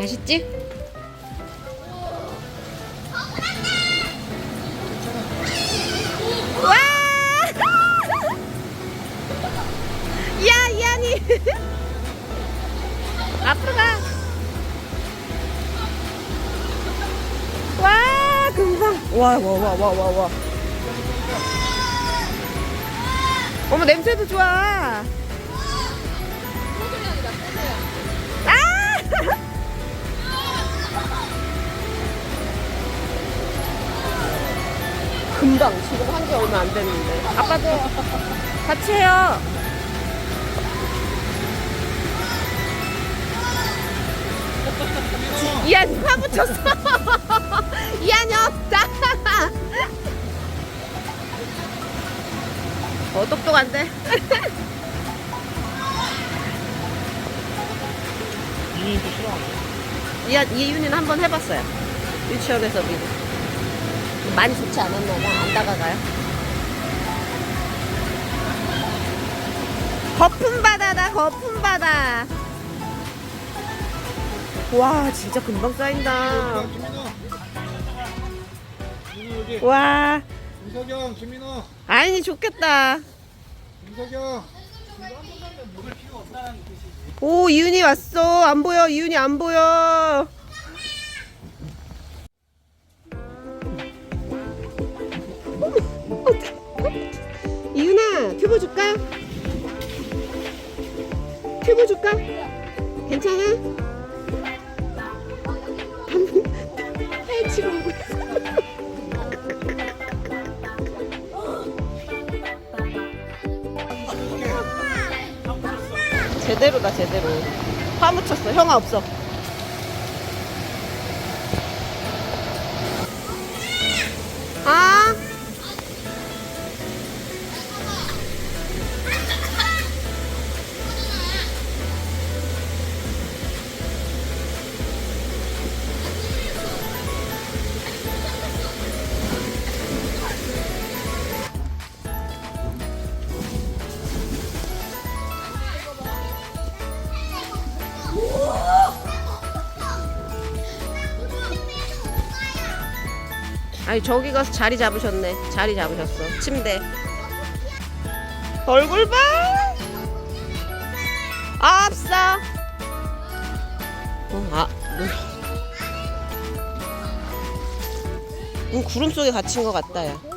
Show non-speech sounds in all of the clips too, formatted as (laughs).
맛있지? 와! (laughs) 야, 이한이. (laughs) 앞으로 가. 와, 금방. 와, 와, 와, 와, 와, 와. 어머, 냄새도 좋아. 아! (laughs) 금방 지금 한 지 얼마 안 됐는데. 아빠도 같이 해요. 이한이 파묻혔어. 이한이 없다. (laughs) 어 똑똑한데? 싫어하네. 이한 이윤이는 한번 해봤어요. 유치원에서 미리 많이 좋지 않았나 봐. 안 다가가요 거품 바다다 거품 바다 와 진짜 금방 쌓인다 김민호. 와 윤석영, 김민호. 아니 좋겠다 윤석영. 오 이윤이 왔어 안 보여 이윤이 안 보여 튜브 줄까? 튜브 줄까? 괜찮아? 헤치고 오고 있어 제대로다 제대로 파묻혔어 형아 없어 아니 저기 가서 자리 잡으셨네 자리 잡으셨어 침대 얼굴 봐 없어 어, 아 음, 음, 구름 속에 갇힌 것 같다 야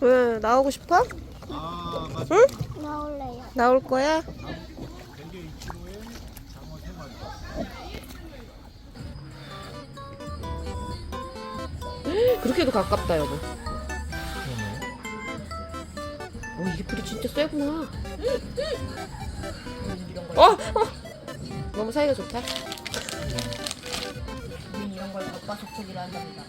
왜 나오고 싶어? 아. 응? 나올래요. 나올 거야? (gasps) 그렇게도 가깝다 여보. 어 이게 불이 진짜 세구나. 어, 어. 너무 사이가 좋다. 우린 이런 걸 겉바속촉이라 한답니다.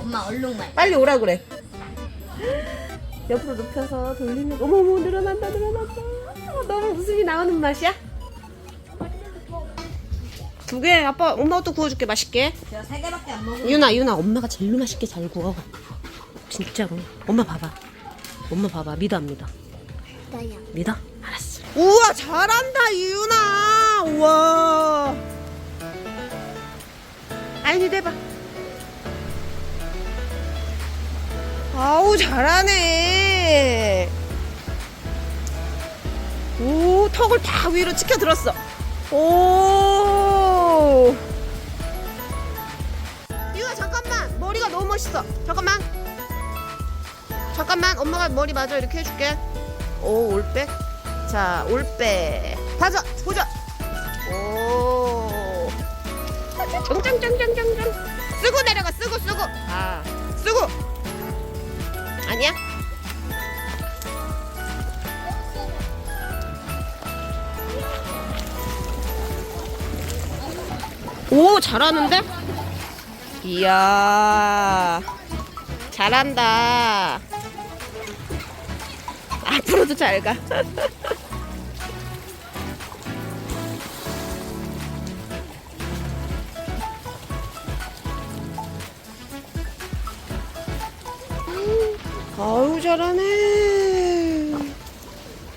엄마 얼룩말. 빨리 오라 그래. (gasps) 옆으로 눕혀서 돌리면 어머머 늘어난다 늘어난다. 어, 너무 웃음이 나오는 맛이야 두 개 아빠 엄마가 또 구워줄게 맛있게 제가 세 개밖에 안 먹어. 유나 유나 엄마가 제일 맛있게 잘 구워 진짜로 엄마 봐봐 엄마 봐봐 믿어 안 믿어 나야. 믿어? 알았어. 우와 잘한다 이윤아. 우와. 아니 대봐. 아우 잘하네. 오 턱을 다 위로 치켜 들었어. 오. 이윤아 잠깐만. 머리가 너무 멋있어. 잠깐만. 잠깐만. 엄마가 머리 마저 이렇게 해줄게. 오 올백. 자 올백. 가자 보자. 오. 짱짱짱짱짱짱 쓰고 내려가. 쓰고 쓰고. 아 쓰고. 아니야 오 잘하는데 이야 잘한다 앞으로도 잘 가. (laughs) 아유 잘하네.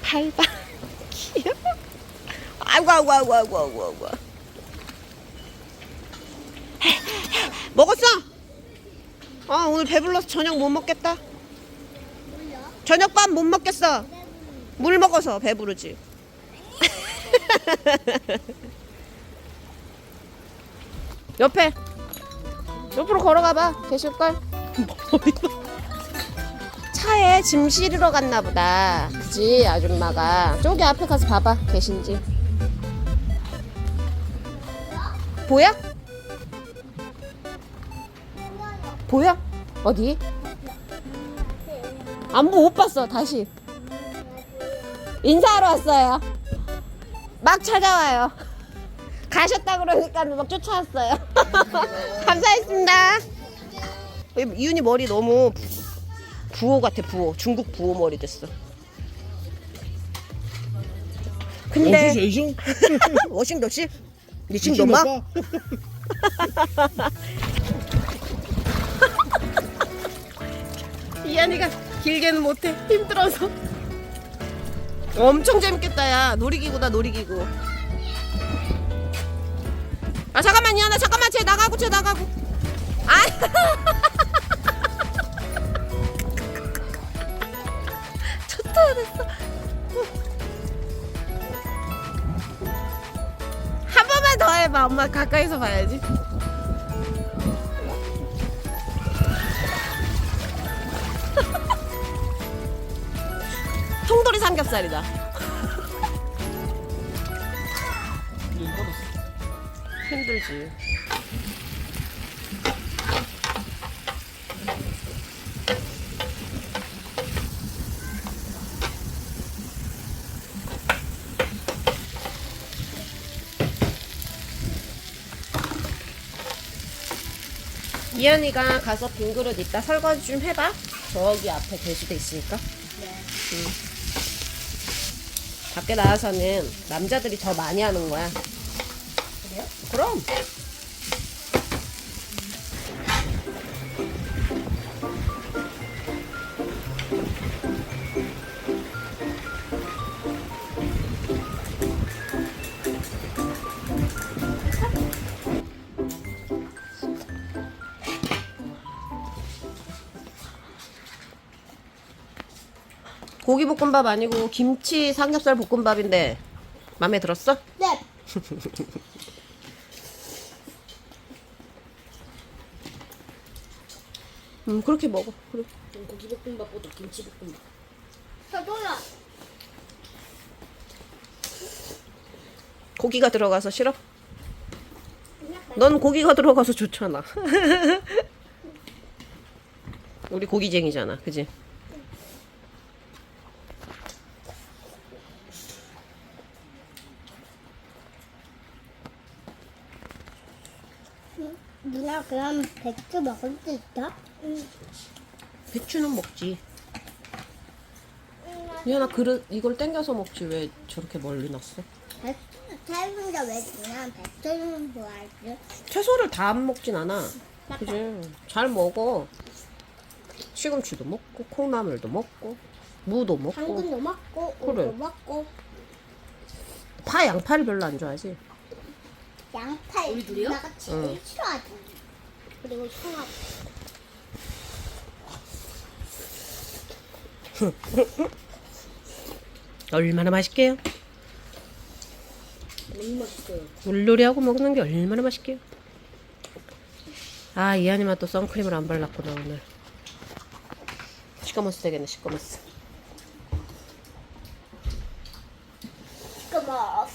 달방 (laughs) 귀여워. 아이고 아이고 아이고 아이고 아이고 아이고. 먹었어? 아 오늘 배불러서 저녁 못 먹겠다. 저녁밥 못 먹겠어. 물 먹어서 배부르지. (laughs) 옆에 옆으로 걸어가봐 계실걸? (laughs) 차에 짐 실으러 갔나 보다. 그지 아줌마가 저기 앞에 가서 봐봐 계신지. 보여? 보여? 어디? 안보 못 봤어 다시. 인사하러 왔어요. 막 찾아와요. 가셨다 그러니까 막 쫓아왔어요. (laughs) 감사했습니다. 이윤이 머리 너무 부호 같아 부호. 중국 부호 머리 됐어. 근데 워싱 몇시? 니싱 너마? 야니가 길게는 못해. 힘들어서. 엄청 재밌겠다 야. 놀이기구다 놀이기구. 아 잠깐만 이현아 잠깐만. 쟤 나가고 쟤 나가고. 아. (laughs) 좋다 됐어. 한 번만 더 해봐. 엄마 가까이서 봐야지. 삼겹살이다. 힘들지. 이한이가 가서 빈 그릇 이따 설거지 좀 해봐. 저기 앞에 돼지도 있으니까. 응. 밖에 나와서는 남자들이 더 많이 하는 거야. 그래요? 그럼. 고기 볶음밥 아니고 김치 삼겹살 볶음밥인데 마음에 들었어? 네. (laughs) 음 그렇게 먹어. 그래. 고기 볶음밥보다 김치 볶음밥. 저도요. 고기가 들어가서 싫어? 넌 고기가 들어가서 좋잖아. (laughs) 우리 고기쟁이잖아, 그지? 누나 그럼 백주 먹을 수 있어? 응. 배추는 먹지. 미안아 그릇 이걸 땡겨서 먹지 왜 저렇게 멀리 놨어? 태우는데 왜 누나 백주는 좋아하지? 채소를 다 안 먹진 않아. 그지? 잘 먹어. 시금치도 먹고 콩나물도 먹고 무도 먹고 당근도 먹고 그래. 우도 먹고 파 양파를 별로 안 좋아하지. 양파 우리 둘이요? 누나가 제일 응. 싫어하지. 그리고 청아. (laughs) 얼마나 맛있게요? 너무 맛있어요. 물놀이하고 먹는 게 얼마나 맛있게요? 아 이한이만 또 선크림을 안 발랐구나 오늘 시꺼먼스 되겠네 시꺼먼스 그거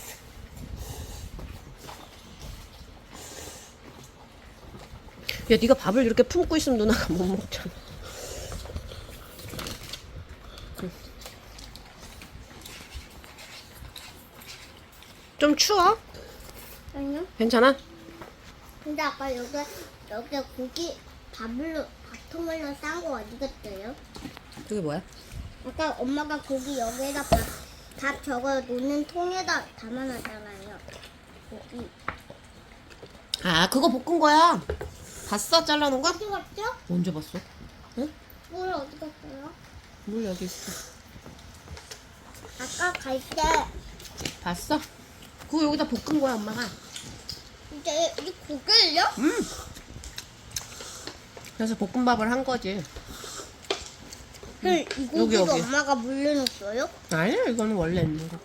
야 네가 밥을 이렇게 품고 있으면 누나가 못 먹잖아 응. 좀 추워? 아니요. 괜찮아? 근데 아까 여기 여기 고기 밥을로 밥통을로 싼거 어디 갔어요? 그게 뭐야? 아까 엄마가 고기 여기에다 밥, 밥 저거 놓는 통에다 담아놨잖아요. 고기. 아 그거 볶은 거야 봤어? 잘라놓은 거? 어디 갔죠? 언제 봤어? 응? 물 어디 갔어요? 물 여기 있어 아까 갈 때 봤어? 그거 여기다 볶은 거야 엄마가. 이제 이 고개요? 음. 그래서 볶음밥을 한 거지. 응, 이 여기, 고기도 여기. 엄마가 물려놓았어요? 아니야 이거는 원래 있는 거.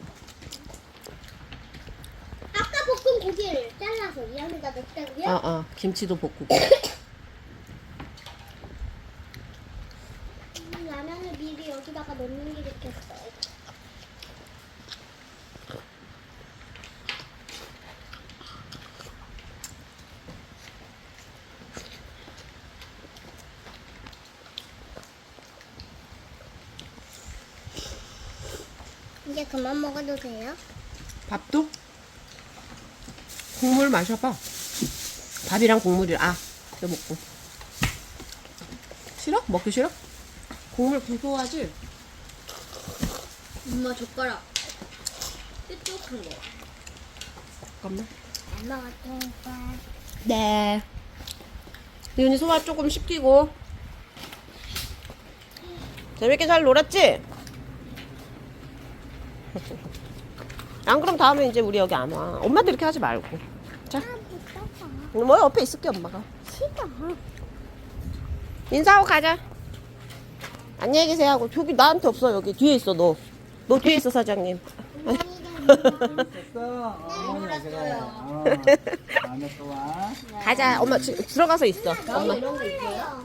아까 고기를 잘라서 이 안에다 넣었다고요? 어, 어. 김치도 볶고. 음, 라면을 미리 여기다가 넣는 게 좋겠어요. 이제 그만 먹어도 돼요? 밥도? 국물 마셔봐. 밥이랑 국물이 아, 이거 먹고. 싫어? 먹기 싫어? 국물 고소하지? 엄마 젓가락. 뾰족한 거. 잠깐만. 엄마 같으니까. 네. 리온이 소화 조금 시키고. 재밌게 잘 놀았지? (laughs) 안 그럼 다음에 이제 우리 여기 안 와. 엄마도 이렇게 하지 말고. 자, 뭐 옆에 있을게 엄마가. 싫어. 인사하고 가자. 안녕히 계세요 하고 저기 나한테 없어 여기 뒤에 있어 너. 너 뒤에 있어 사장님. 어. 다음에 또 와. 가자. 엄마 지- 들어가서 있어. 엄마.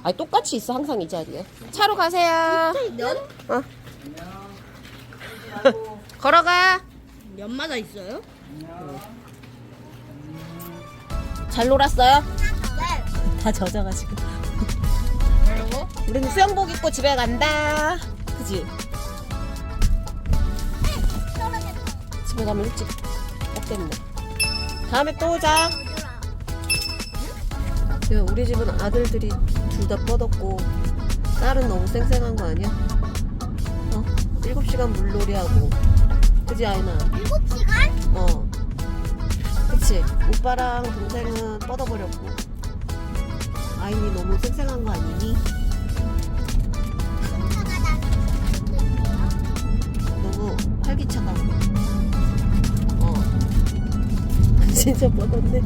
아니 똑같이 있어 항상 이 자리에. 차로 가세요. 면? 어. 걸어가. 면마다 있어요? 잘 놀았어요? 네. 다 젖어가지고. 우리는 수영복 입고 집에 간다. 그지? 집에 가면 일찍 없겠네. 다음에 또 오자. 야, 우리 집은 아들들이 둘 다 뻗었고 딸은 너무 쌩쌩한 거 아니야? 어? 7시간 물놀이하고 그지 아이나? 일곱 시간? 어 그치. 오빠랑 동생은 뻗어버렸고. 아이니 너무 쌩쌩한 거 아니니? 너무 활기차가고. 어. (laughs) 진짜 뻗었네